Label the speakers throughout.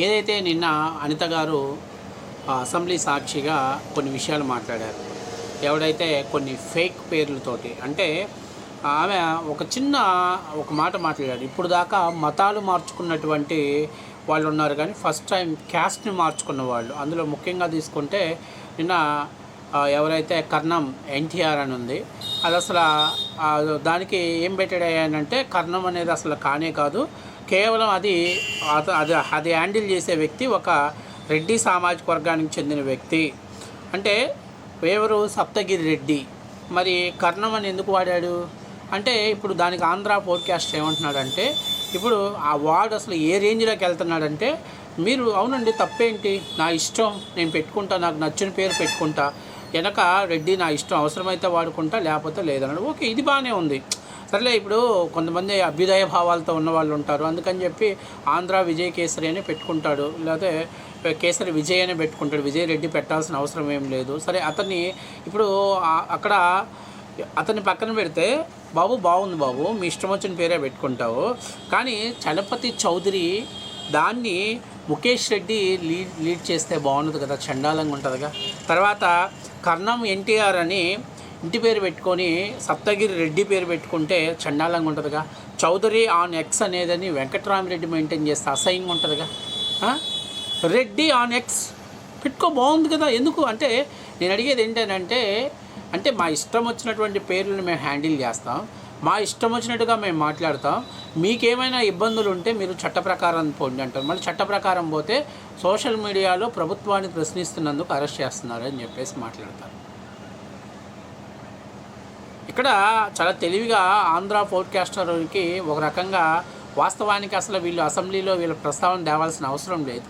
Speaker 1: ఏదైతే నిన్న అనిత గారు అసెంబ్లీ సాక్షిగా కొన్ని విషయాలు మాట్లాడారు. ఎవడైతే కొన్ని ఫేక్ పేర్లతోటి అంటే ఆమె ఒక చిన్న ఒక మాట మాట్లాడారు. ఇప్పుడు దాకా మతాలు మార్చుకున్నటువంటి వాళ్ళు ఉన్నారు కానీ ఫస్ట్ టైం క్యాస్ట్ని మార్చుకున్న వాళ్ళు. అందులో ముఖ్యంగా తీసుకుంటే నిన్న ఎవరైతే కర్ణం ఎన్టీఆర్ అని ఉంది అది అసలు దానికి ఏం పెట్టాడంటే కర్ణం అనేది అసలు కానే కాదు. కేవలం అది అత- అది అది హ్యాండిల్ చేసే వ్యక్తి ఒక రెడ్డి సామాజిక వర్గానికి చెందిన వ్యక్తి. అంటే వేవరు సప్తగిరి రెడ్డి. మరి కర్ణం అని ఎందుకు వాడాడు? అంటే ఇప్పుడు దానికి ఆంధ్ర పోడ్కాస్ట్ ఏమంటున్నాడంటే ఇప్పుడు ఆ వార్డు అసలు ఏ రేంజ్లోకి వెళ్తున్నాడంటే మీరు అవునండి తప్పేంటి? నా ఇష్టం నేను పెట్టుకుంటా నాకు నచ్చిన పేరు పెట్టుకుంటా. వెనక రెడ్డి నా ఇష్టం అవసరమైతే వాడుకుంటా లేకపోతే లేదన్నాడు. ఓకే ఇది బాగానే ఉంది. సర్లే ఇప్పుడు కొంతమంది అభ్యుదయ భావాలతో ఉన్న వాళ్ళు ఉంటారు. అందుకని చెప్పి ఆంధ్ర విజయ్ కేసరి అని పెట్టుకుంటాడు. లేకపోతే కేసరి విజయ్ అని పెట్టుకుంటాడు. విజయ్ రెడ్డి పెట్టాల్సిన అవసరం ఏం లేదు. సరే అతన్ని ఇప్పుడు అక్కడ అతన్ని పక్కన పెడితే బాబు బాగుంది బాబు. మీ ఇష్టం వచ్చిన పేరే పెట్టుకుంటావు. కానీ చలపతి చౌదరి దాన్ని ముఖేష్ రెడ్డి లీడ్ లీడ్ చేస్తే బాగుంటుంది కదా చండాలంగా ఉంటుందిగా. తర్వాత కర్ణం ఎన్టీఆర్ అని ఇంటి పేరు పెట్టుకొని సప్తగిరి రెడ్డి పేరు పెట్టుకుంటే చండాలంగా ఉంటుందిగా. చౌదరి ఆన్ ఎక్స్ అనేదని వెంకట్రామరెడ్డి మెయింటైన్ చేస్తే అసహ్యంగా ఉంటుందిగా. రెడ్డి ఆన్ ఎక్స్ పెట్టుకో బాగుంది కదా ఎందుకు? అంటే నేను అడిగేది ఏంటంటే అంటే మా ఇష్టం వచ్చినటువంటి పేర్లను మేము హ్యాండిల్ చేస్తాం. మా ఇష్టం వచ్చినట్టుగా మేము మాట్లాడతాం. మీకేమైనా ఇబ్బందులు ఉంటే మీరు చట్ట ప్రకారం పోండి అంటారు. మళ్ళీ చట్ట ప్రకారం పోతే సోషల్ మీడియాలో ప్రభుత్వాన్ని ప్రశ్నిస్తున్నందుకు అరెస్ట్ చేస్తున్నారు అని చెప్పేసి మాట్లాడతారు. ఇక్కడ చాలా తెలివిగా ఆంధ్ర పోడ్కాస్టర్కి ఒక రకంగా వాస్తవానికి అసలు వీళ్ళు అసెంబ్లీలో వీళ్ళ ప్రస్తావన తేవాల్సిన అవసరం లేదు.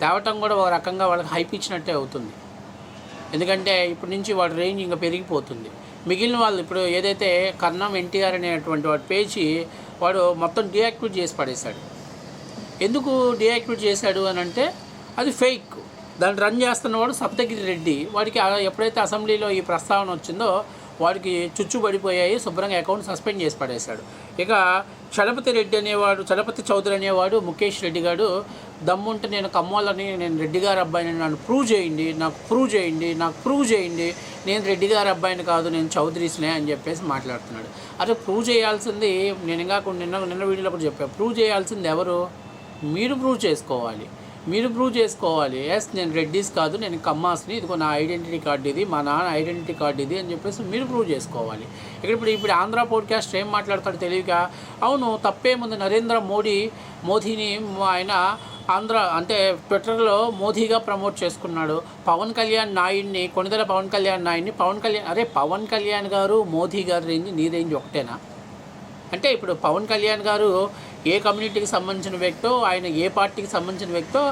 Speaker 1: తేవటం కూడా ఒక రకంగా వాళ్ళకి హైప్ ఇచ్చినట్టే అవుతుంది. ఎందుకంటే ఇప్పటి నుంచి వాడి రేంజ్ ఇంకా పెరిగిపోతుంది. మిగిలిన వాళ్ళు ఇప్పుడు ఏదైతే కన్నం ఎన్టీఆర్ అనేటువంటి వాడు పేజీ వాడు మొత్తం డియాక్టివేట్ చేసి పడేశాడు. ఎందుకు డియాక్టివేట్ చేశాడు అని అంటే అది ఫేక్. దాన్ని రన్ చేస్తున్నవాడు సప్తగిరి రెడ్డి. వాడికి ఎప్పుడైతే అసెంబ్లీలో ఈ ప్రస్తావన వచ్చిందో వాడికి చుచ్చు పడిపోయాయి శుభ్రంగా అకౌంట్ సస్పెండ్ చేసి పడేశాడు. ఇక చలపతి రెడ్డి అనేవాడు చలపతి చౌదరి అనేవాడు ముఖేష్ రెడ్డి గారు దమ్ముంటే నేను కమ్మోళ్ళని నేను రెడ్డి గారి అబ్బాయిని నన్ను ప్రూవ్ చేయండి నాకు ప్రూవ్ చేయండి నాకు ప్రూవ్ చేయండి నేను రెడ్డి గారి అబ్బాయిని కాదు నేను చౌదరీస్నే అని చెప్పేసి మాట్లాడుతున్నాడు. అదే ప్రూవ్ చేయాల్సింది నేను ఇంకా నిన్న నిన్న వీడియోలో కూడా చెప్పాను ప్రూవ్ చేయాల్సింది ఎవరు? మీరు ప్రూవ్ చేసుకోవాలి. మీరు ప్రూవ్ చేసుకోవాలి. ఎస్ నేను రెడ్డీస్ కాదు నేను కమ్మాస్ని ఇదిగో నా ఐడెంటిటీ కార్డు ఇది మా నాన్న ఐడెంటిటీ కార్డు ఇది అని చెప్పేసి మీరు ప్రూవ్ చేసుకోవాలి. ఇక్కడ ఇప్పుడు ఇప్పుడు ఆంధ్ర పోడ్కాస్ట్ ఏం మాట్లాడతాడు తెలియక అవును తప్పేముంది నరేంద్ర మోడీ మోదీని ఆయన ఆంధ్ర అంటే ట్విట్టర్లో మోదీగా ప్రమోట్ చేసుకున్నాడు. పవన్ కళ్యాణ్ నాయుడిని కొనిదల పవన్ కళ్యాణ్ నాయుడిని పవన్ కళ్యాణ్ అరే పవన్ కళ్యాణ్ గారు మోదీ గారు రేంజ్ నీ రేంజ్ ఒకటేనా? అంటే ఇప్పుడు పవన్ కళ్యాణ్ గారు ఏ కమ్యూనిటీకి సంబంధించిన వ్యక్తో ఆయన ఏ పార్టీకి సంబంధించిన వ్యక్తో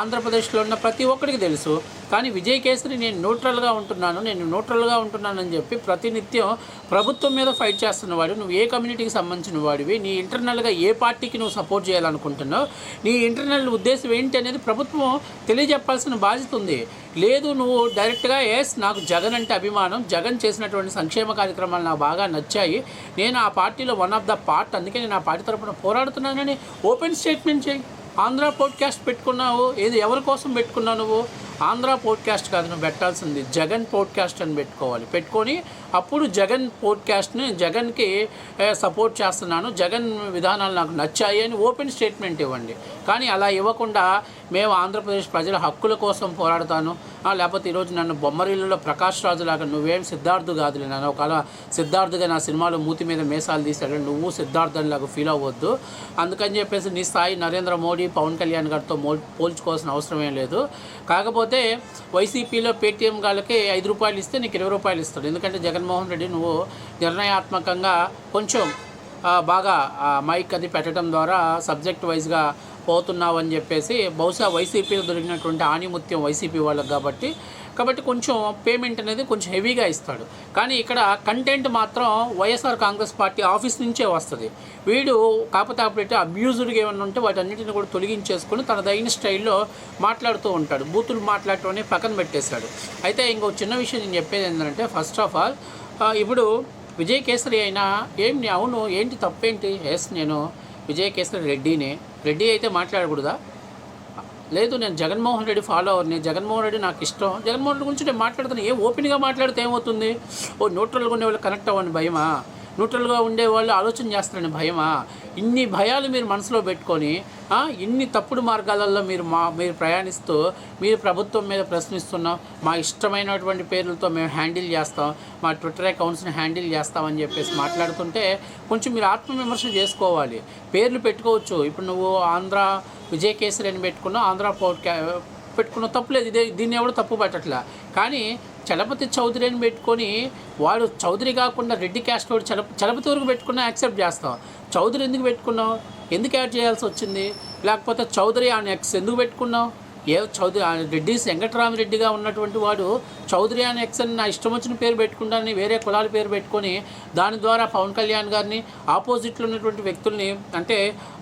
Speaker 1: ఆంధ్రప్రదేశ్లో ఉన్న ప్రతి ఒక్కరికి తెలుసు. కానీ విజయ్ కేసరి నేను న్యూట్రల్గా ఉంటున్నాను నేను న్యూట్రల్గా ఉంటున్నానని చెప్పి ప్రతినిత్యం ప్రభుత్వం మీద ఫైట్ చేస్తున్నవాడు నువ్వు ఏ కమ్యూనిటీకి సంబంధించిన వాడివి నీ ఇంటర్నల్గా ఏ పార్టీకి నువ్వు సపోర్ట్ చేయాలనుకుంటున్నావు నీ ఇంటర్నల్ ఉద్దేశం ఏంటి అనేది ప్రభుత్వం తెలియజెప్పాల్సిన బాధ్యత ఉంది. లేదు నువ్వు డైరెక్ట్గా ఎస్ నాకు జగన్ అంటే అభిమానం జగన్ చేసినటువంటి సంక్షేమ కార్యక్రమాలు నాకు బాగా నచ్చాయి నేను ఆ పార్టీలో వన్ ఆఫ్ ద పార్ట్ అందుకే నేను ఆ పార్టీ తరపున పోరాడుతున్నానని ఓపెన్ స్టేట్మెంట్ చేయి. ఆంధ్ర పోడ్కాస్ట్ పెట్టుకున్నావు ఏది ఎవరి కోసం పెట్టుకున్నావు నువ్వు? ఆంధ్ర పోడ్కాస్ట్ కాదు నువ్వు పెట్టాల్సింది జగన్ పోడ్కాస్ట్ అని పెట్టుకోవాలి. పెట్టుకొని అప్పుడు జగన్ పోడ్కాస్ట్ని జగన్కి సపోర్ట్ చేస్తున్నాను జగన్ విధానాలు నాకు నచ్చాయి అని ఓపెన్ స్టేట్మెంట్ ఇవ్వండి. కానీ అలా ఇవ్వకుండా మేము ఆంధ్రప్రదేశ్ ప్రజల హక్కుల కోసం పోరాడతాను. లేకపోతే ఈరోజు నన్ను బొమ్మరిల్లులో ప్రకాష్ రాజు లాగా నువ్వేం సిద్ధార్థు కాదులే నన్ను. ఒకవేళ సిద్ధార్థుగా నా సినిమాలో మూతి మీద మేసాలు తీశాడు నువ్వు సిద్ధార్థులాగా ఫీల్ అవ్వద్దు. అందుకని చెప్పేసి నీ స్థాయి నరేంద్ర మోడీ పవన్ కళ్యాణ్ గారితో పోల్చుకోవాల్సిన అవసరం ఏం లేదు. కాకపోతే వైసీపీలో పేటీఎం వాళ్ళకి ఐదు రూపాయలు ఇస్తే నీకు ఇరవై రూపాయలు ఇస్తాడు. ఎందుకంటే జగన్మోహన్ రెడ్డి నువ్వు నిర్ణయాత్మకంగా కొంచెం బాగా మైక్ అది పెట్టడం ద్వారా సబ్జెక్ట్ వైజ్గా పోతున్నావు అని చెప్పేసి బహుశా వైసీపీలో దొరికినటువంటి ఆణిముత్యం వైసీపీ వాళ్ళకి కాబట్టి కాబట్టి కొంచెం పేమెంట్ అనేది కొంచెం హెవీగా ఇస్తాడు. కానీ ఇక్కడ కంటెంట్ మాత్రం వైఎస్ఆర్ కాంగ్రెస్ పార్టీ ఆఫీస్ నుంచే వస్తుంది. వీడు కాకపోతే అప్పుడైతే అబ్యూజ్డ్గా ఏమైనా ఉంటే వాటన్నిటిని కూడా తొలగించేసుకొని తన తగిన స్టైల్లో మాట్లాడుతూ ఉంటాడు. బూతులు మాట్లాడటం పక్కన పెట్టేశాడు. అయితే ఇంకో చిన్న విషయం నేను చెప్పేది ఏంటంటే ఫస్ట్ ఆఫ్ ఆల్ ఇప్పుడు విజయకేసరి అయినా ఏం నీ- అవును ఏంటి తప్పేంటి? ఎస్ నేను విజయకేసరి కేసరి రెడ్డి అయితే మాట్లాడకూడదా? లేదు నేను జగన్మోహన్ రెడ్డి ఫాలో అవర్ని జగన్మోహన్ రెడ్డి నాకు ఇష్టం. జగన్మోహన్ రెడ్డి గురించి నేను మాట్లాడుతాను. ఏం ఓపెన్గా మాట్లాడితే ఏమవుతుంది? ఓ న్యూట్రల్గా ఉండే వాళ్ళు కనెక్ట్ అవ్వని భయమా? న్యూట్రల్గా ఉండే వాళ్ళు ఆలోచన చేస్తారని భయమా? ఇన్ని భయాలు మీరు మనసులో పెట్టుకొని ఇన్ని తప్పుడు మార్గాలలో మీరు మా మీరు ప్రయాణిస్తూ మీరు ప్రభుత్వం మీద ప్రశ్నిస్తున్నాం మా ఇష్టమైనటువంటి పేర్లతో మేము హ్యాండిల్ చేస్తాం మా ట్విట్టర్ అకౌంట్స్ని హ్యాండిల్ చేస్తామని చెప్పేసి మాట్లాడుతుంటే కొంచెం మీరు ఆత్మవిమర్శ చేసుకోవాలి. పేర్లు పెట్టుకోవచ్చు. ఇప్పుడు నువ్వు ఆంధ్ర విజయ్ కేసరి అని పెట్టుకున్నావు ఆంధ్ర పౌడ్ క్యా పెట్టుకున్న తప్పులేదు. ఇదే దీన్ని ఎవడు తప్పు పెట్టట్లే కానీ చలపతి చౌదరిని పెట్టుకొని వాడు చౌదరి కాకుండా రెడ్డి క్యాస్ట్ వాడు చలప చలపతి వరకు పెట్టుకున్నా యాక్సెప్ట్ చేస్తాం చౌదరి ఎందుకు పెట్టుకున్నావు? ఎందుకు యాడ్ చేయాల్సి వచ్చింది? లేకపోతే చౌదరి ఆ ఎక్స్ ఎందుకు పెట్టుకున్నావు? ఏ చౌదరి రెడ్డి వెంకటరామిరెడ్డిగా వెంకటరామరెడ్డిగా ఉన్నటువంటి వాడు చౌదరి అని ఎక్స్ అని నా ఇష్టం వచ్చిన పేరు పెట్టుకుంటానని వేరే కులాల పేరు పెట్టుకొని దాని ద్వారా పవన్ కళ్యాణ్ గారిని ఆపోజిట్లో ఉన్నటువంటి వ్యక్తుల్ని అంటే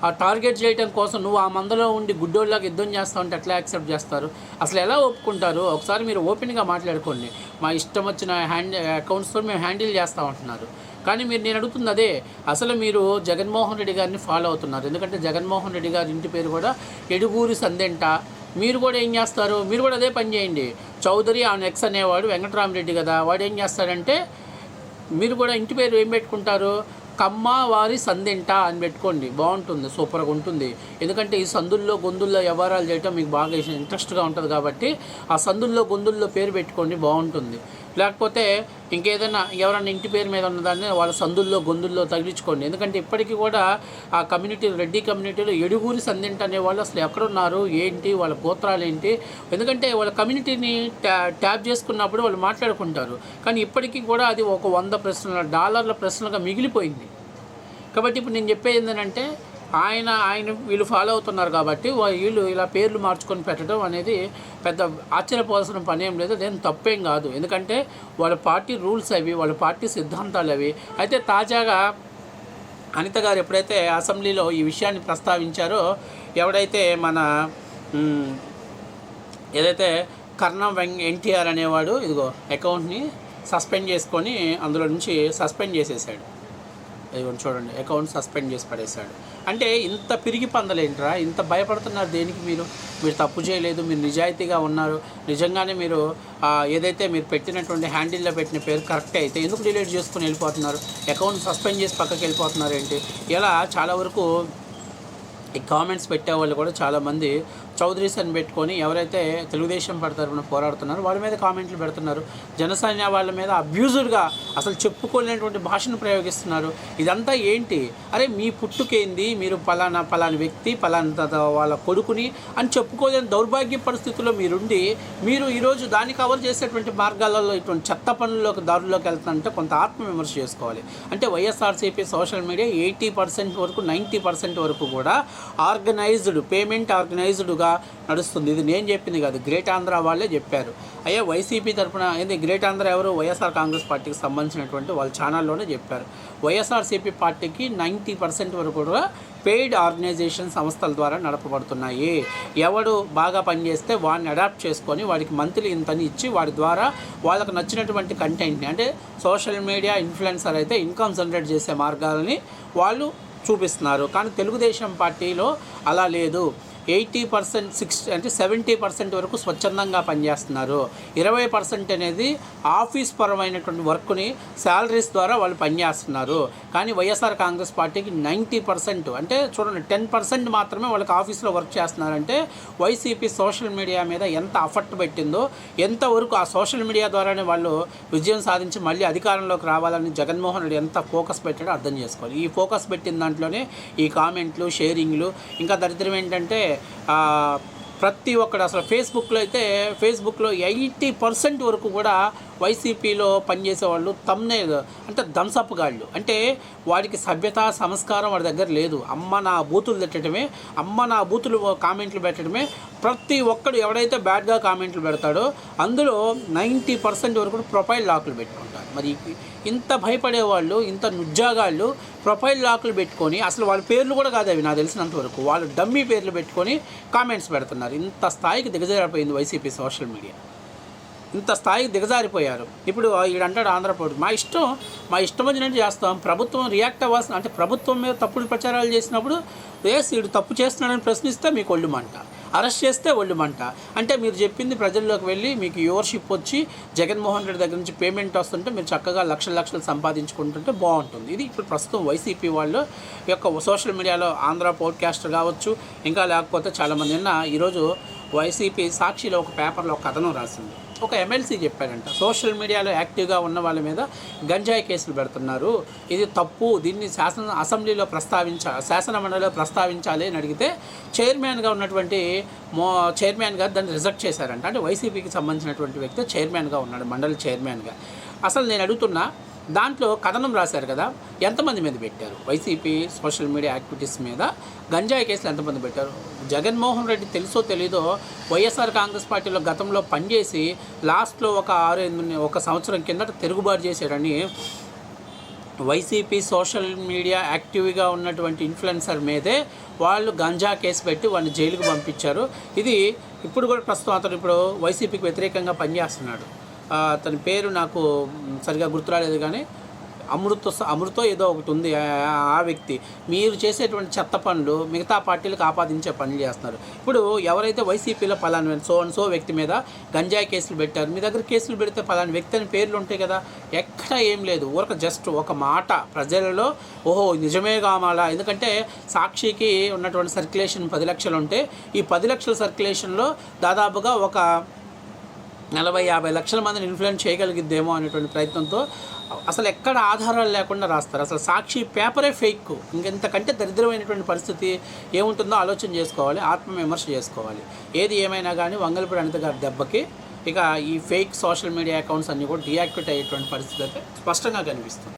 Speaker 1: ఆ టార్గెట్ చేయడం కోసం నువ్వు ఆ మందలో ఉండి గుడ్డోళ్ళకి యుద్ధం చేస్తావు అంటే ఎట్లా యాక్సెప్ట్ చేస్తారు? అసలు ఎలా ఒప్పుకుంటారు? ఒకసారి మీరు ఓపెన్గా మాట్లాడుకోండి. మా ఇష్టం వచ్చిన హ్యాండ్ అకౌంట్స్తో మేము హ్యాండిల్ చేస్తామంటున్నారు కానీ మీరు నేను అడుగుతుంది అదే అసలు మీరు జగన్మోహన్ రెడ్డి గారిని ఫాలో అవుతున్నారు. ఎందుకంటే జగన్మోహన్ రెడ్డి గారి ఇంటి పేరు కూడా ఎడుగూరి సందెంట మీరు కూడా ఏం చేస్తారు? మీరు కూడా అదే పని చేయండి. చౌదరి ఆ నెక్స్ అనేవాడు వెంకటరామరెడ్డి కదా వాడు ఏం చేస్తాడంటే మీరు కూడా ఇంటి పేరు ఏం పెట్టుకుంటారు? కమ్మ వారి సందింట అని పెట్టుకోండి. బాగుంటుంది సూపర్గా ఉంటుంది. ఎందుకంటే ఈ సందుల్లో గొంతుల్లో వ్యవహారాలు చేయటం మీకు బాగా ఇంట్రెస్ట్గా ఉంటుంది కాబట్టి ఆ సందుల్లో గొంతుల్లో పేరు పెట్టుకోండి బాగుంటుంది. లేకపోతే ఇంకేదైనా ఎవరైనా ఇంటి పేరు మీద ఉన్నదాన్ని వాళ్ళ సందుల్లో గొంతుల్లో తగిలించుకోండి. ఎందుకంటే ఇప్పటికీ కూడా ఆ కమ్యూనిటీ రెడ్డి కమ్యూనిటీలో ఎడుగురి సందింట అనే వాళ్ళు అసలు ఎక్కడున్నారు ఏంటి వాళ్ళ గోత్రాలు ఏంటి ఎందుకంటే వాళ్ళ కమ్యూనిటీని ట్యా ట్యాప్ చేసుకున్నప్పుడు వాళ్ళు మాట్లాడుకుంటారు. కానీ ఇప్పటికీ కూడా అది ఒక వంద ప్రశ్నల డాలర్ల ప్రశ్నలుగా మిగిలిపోయింది. కాబట్టి ఇప్పుడు నేను చెప్పేది ఏంటంటే ఆయన ఆయన వీళ్ళు ఫాలో అవుతున్నారు కాబట్టి వీళ్ళు ఇలా పేర్లు మార్చుకొని పెట్టడం అనేది పెద్ద ఆశ్చర్యపోవాల్సిన పని ఏం లేదు. అదేం తప్పేం కాదు. ఎందుకంటే వాళ్ళ పార్టీ రూల్స్ అవి వాళ్ళ పార్టీ సిద్ధాంతాలు అవి. అయితే తాజాగా అనిత గారు ఎప్పుడైతే అసెంబ్లీలో ఈ విషయాన్ని ప్రస్తావించారో ఎవడైతే మన ఏదైతే కర్ణం వెంగ్ ఎన్టీఆర్ అనేవాడు ఇదిగో అకౌంట్ని సస్పెండ్ చేసుకొని అందులో నుంచి సస్పెండ్ చేసేసాడు. ఇవన్నీ చూడండి అకౌంట్ సస్పెండ్ చేసి పడేశాడు. అంటే ఇంత పిరిగి పందలేంట్రా? ఇంత భయపడుతున్నారు దేనికి మీరు? మీరు తప్పు చేయలేదు మీరు నిజాయితీగా ఉన్నారు. నిజంగానే మీరు ఏదైతే మీరు పెట్టినటువంటి హ్యాండిల్లో పెట్టిన పేరు కరెక్ట్ అయితే ఎందుకు డిలీట్ చేసుకుని వెళ్ళిపోతున్నారు? అకౌంట్ సస్పెండ్ చేసి పక్కకి వెళ్ళిపోతున్నారు ఏంటి ఇలా చాలా వరకు ఈ కామెంట్స్ పెట్టే వాళ్ళు కూడా చాలామంది చౌదరీస్ అని పెట్టుకొని ఎవరైతే తెలుగుదేశం పార్టీ తరఫున పోరాడుతున్నారో వాళ్ళ మీద కామెంట్లు పెడుతున్నారు. జనసైన్య వాళ్ళ మీద అబ్యూజర్గా అసలు చెప్పుకోలేనటువంటి భాషను ప్రయోగిస్తున్నారు. ఇదంతా ఏంటి? అరే మీ పుట్టుకేంది? మీరు పలానా పలాని వ్యక్తి పలానా వాళ్ళ కొడుకుని అని చెప్పుకోలేని దౌర్భాగ్య పరిస్థితుల్లో మీరుండి మీరు ఈరోజు దాన్ని కవర్ చేసేటువంటి మార్గాలలో ఇటువంటి చెత్త పనుల్లోకి దారుల్లోకి వెళ్తానంటే కొంత ఆత్మవిమర్శ చేసుకోవాలి. అంటే YSRCP social media eighty percent వరకు నైంటీ పర్సెంట్ వరకు కూడా ఆర్గనైజ్డ్ పేమెంట్ ఆర్గనైజ్డ్గా నడుస్తుంది. ఇది నేను చెప్పింది కాదు. గ్రేట్ ఆంధ్ర వాళ్ళే చెప్పారు. అయ్యా వైసీపీ తరఫున ఏంది? గ్రేట్ ఆంధ్ర ఎవరు? వైఎస్ఆర్ కాంగ్రెస్ పార్టీకి సంబంధించినటువంటి వాళ్ళ ఛానల్లోనే చెప్పారు. వైఎస్ఆర్సీపీ పార్టీకి నైంటీ పర్సెంట్ వరకు కూడా పెయిడ్ ఆర్గనైజేషన్ సంస్థల ద్వారా నడపబడుతున్నాయి. ఎవడు బాగా పనిచేస్తే వాడిని అడాప్ట్ చేసుకొని వాడికి మంత్లీ ఇంతని ఇచ్చి వాడి ద్వారా వాళ్ళకు నచ్చినటువంటి కంటెంట్ని అంటే సోషల్ మీడియా ఇన్ఫ్లుయెన్సర్ అయితే ఇన్కమ్ జనరేట్ చేసే మార్గాలని వాళ్ళు చూపిస్తున్నారు. కానీ తెలుగుదేశం పార్టీలో అలా లేదు. ఎయిటీ పర్సెంట్ సిక్స్ అంటే సెవెంటీ పర్సెంట్ వరకు స్వచ్ఛందంగా పనిచేస్తున్నారు. ఇరవై పర్సెంట్ అనేది ఆఫీస్ పరమైనటువంటి వర్క్ని శాలరీస్ ద్వారా వాళ్ళు పనిచేస్తున్నారు. కానీ వైఎస్ఆర్ కాంగ్రెస్ పార్టీకి నైంటీ పర్సెంట్ అంటే చూడండి టెన్ పర్సెంట్ మాత్రమే వాళ్ళకి ఆఫీస్లో వర్క్ చేస్తున్నారంటే వైసీపీ సోషల్ మీడియా మీద ఎంత అఫర్ట్ పెట్టిందో ఎంతవరకు ఆ సోషల్ మీడియా ద్వారానే వాళ్ళు విజయం సాధించి మళ్ళీ అధికారంలోకి రావాలని జగన్మోహన్ రెడ్డి ఎంత ఫోకస్ పెట్టాడో అర్థం చేసుకోవాలి. ఈ ఫోకస్ పెట్టిన దాంట్లోనే ఈ కామెంట్లు షేరింగ్లు ఇంకా దరిద్రం ఏంటంటే ప్రతి ఒక్కడు అసలు ఫేస్బుక్లో అయితే ఫేస్బుక్లో ఎయిటీ పర్సెంట్ వరకు కూడా వైసీపీలో పనిచేసే వాళ్ళు అంటే దంసప్ గాళ్ళు. అంటే వాడికి సభ్యత సంస్కారం వాడి దగ్గర లేదు. అమ్మ నా బూతులు తిట్టడమే అమ్మ నా బూతులు కామెంట్లు పెట్టడమే. ప్రతి ఒక్కడు ఎవడైతే బ్యాడ్గా కామెంట్లు పెడతాడో అందులో నైంటీ పర్సెంట్ వరకు ప్రొఫైల్ లాక్లు పెట్టుకుంటారు. మరి ఇంత భయపడే వాళ్ళు ఇంత నుజ్జాగాళ్ళు ప్రొఫైల్ లాక్లు పెట్టుకొని అసలు వాళ్ళ పేర్లు కూడా కాదు అవి నాకు తెలిసినంత వరకు. వాళ్ళు డమ్మీ పేర్లు పెట్టుకొని కామెంట్స్ పెడుతున్నారు. ఇంత స్థాయికి దిగజారిపోయింది వైసీపీ సోషల్ మీడియా. ఇంత స్థాయికి దిగజారిపోయారు. ఇప్పుడు వీడంటాడు ఆంధ్రప్రదేశ్ మా ఇష్టం మా ఇష్టం వచ్చినట్టు చేస్తాం. ప్రభుత్వం రియాక్ట్ అవ్వాల్సిన అంటే ప్రభుత్వం మీద తప్పుడు ప్రచారాలు చేసినప్పుడు వేసి వీడు తప్పు చేస్తున్నాడని ప్రశ్నిస్తే మీకు ఒళ్ళు మంట. అరెస్ట్ చేస్తే ఒళ్ళు మంట. అంటే మీరు చెప్పింది ప్రజల్లోకి వెళ్ళి మీకు యువర్షిప్ వచ్చి జగన్మోహన్ రెడ్డి దగ్గర నుంచి పేమెంట్ వస్తుంటే మీరు చక్కగా లక్షల లక్షలు సంపాదించుకుంటుంటే బాగుంటుంది. ఇది ఇప్పుడు ప్రస్తుతం వైసీపీ వాళ్ళు యొక్క సోషల్ మీడియాలో ఆంధ్ర పోడ్కాస్టర్ కావచ్చు ఇంకా లేకపోతే చాలామంది నిన్న ఈరోజు వైసీపీ సాక్షిలో ఒక పేపర్లో ఒక కథనం రాసింది. ఒక ఎమ్మెల్సీ చెప్పాడంట సోషల్ మీడియాలో యాక్టివ్గా ఉన్న వాళ్ళ మీద గంజాయి కేసులు పెడుతున్నారు. ఇది తప్పు. దీన్ని శాసన అసెంబ్లీలో ప్రస్తావించ శాసన మండలిలో ప్రస్తావించాలి అని అడిగితే చైర్మన్గా ఉన్నటువంటి మో చైర్మన్ గారు దాన్ని రిజెక్ట్ చేశారంట. అంటే వైసీపీకి సంబంధించినటువంటి వ్యక్తి చైర్మన్గా ఉన్నాడు మండలి చైర్మన్గా. అసలు నేను అడుగుతున్నా దాంట్లో కథనం రాశారు కదా ఎంతమంది మీద పెట్టారు? వైసీపీ సోషల్ మీడియా యాక్టివిటీస్ మీద గంజాయి కేసులు ఎంతమంది పెట్టారు? జగన్మోహన్ రెడ్డి తెలుసో తెలీదో వైఎస్ఆర్ కాంగ్రెస్ పార్టీలో గతంలో పనిచేసి లాస్ట్లో ఒక ఆరు ఎనిమిది ఒక సంవత్సరం కిందట తిరుగుబాటు చేశాడని వైసీపీ సోషల్ మీడియా యాక్టివ్గా ఉన్నటువంటి ఇన్ఫ్లుయెన్సర్ మీదే వాళ్ళు గంజా కేసు పెట్టి వాళ్ళని జైలుకు పంపించారు. ఇది ఇప్పుడు కూడా ప్రస్తుతం అతను ఇప్పుడు వైసీపీకి వ్యతిరేకంగా పనిచేస్తున్నాడు. అతని పేరు నాకు సరిగా గుర్తురాలేదు కానీ అమృత అమృతో ఏదో ఒకటి ఉంది. ఆ- వ్యక్తి. మీరు చేసేటువంటి చెత్త పనులు మిగతా పార్టీలకు ఆపాదించే పనులు చేస్తున్నారు. ఇప్పుడు ఎవరైతే వైసీపీలో పలానా సో అండ్ సో వ్యక్తి మీద గంజాయి కేసులు పెట్టారు మీ దగ్గర కేసులు పెడితే పలానా వ్యక్తి అని పేర్లు ఉంటాయి కదా. ఎక్కడ ఏం లేదు. ఊరక జస్ట్ ఒక మాట. ప్రజలలో ఓహో నిజమే కామాలా? ఎందుకంటే సాక్షికి ఉన్నటువంటి సర్క్యులేషన్ పది లక్షలు ఉంటే ఈ పది లక్షల సర్క్యులేషన్లో దాదాపుగా ఒక నలభై యాభై లక్షల మందిని ఇన్ఫ్లుయెన్స్ చేయగలిగిద్దేమో అనేటువంటి ప్రయత్నంతో అసలు ఎక్కడ ఆధారాలు లేకుండా రాస్తారు. అసలు సాక్షి పేపరే ఫేక్. ఇంకెంతకంటే దరిద్రమైనటువంటి పరిస్థితి ఏముంటుందో ఆలోచన చేసుకోవాలి ఆత్మ విమర్శ చేసుకోవాలి. ఏది ఏమైనా కానీ వంగలపూడి అనిత గారి దెబ్బకి ఇక ఈ ఫేక్ సోషల్ మీడియా అకౌంట్స్ అన్నీ కూడా డియాక్టివేట్ అయ్యేటువంటి పరిస్థితి అయితే స్పష్టంగా కనిపిస్తుంది.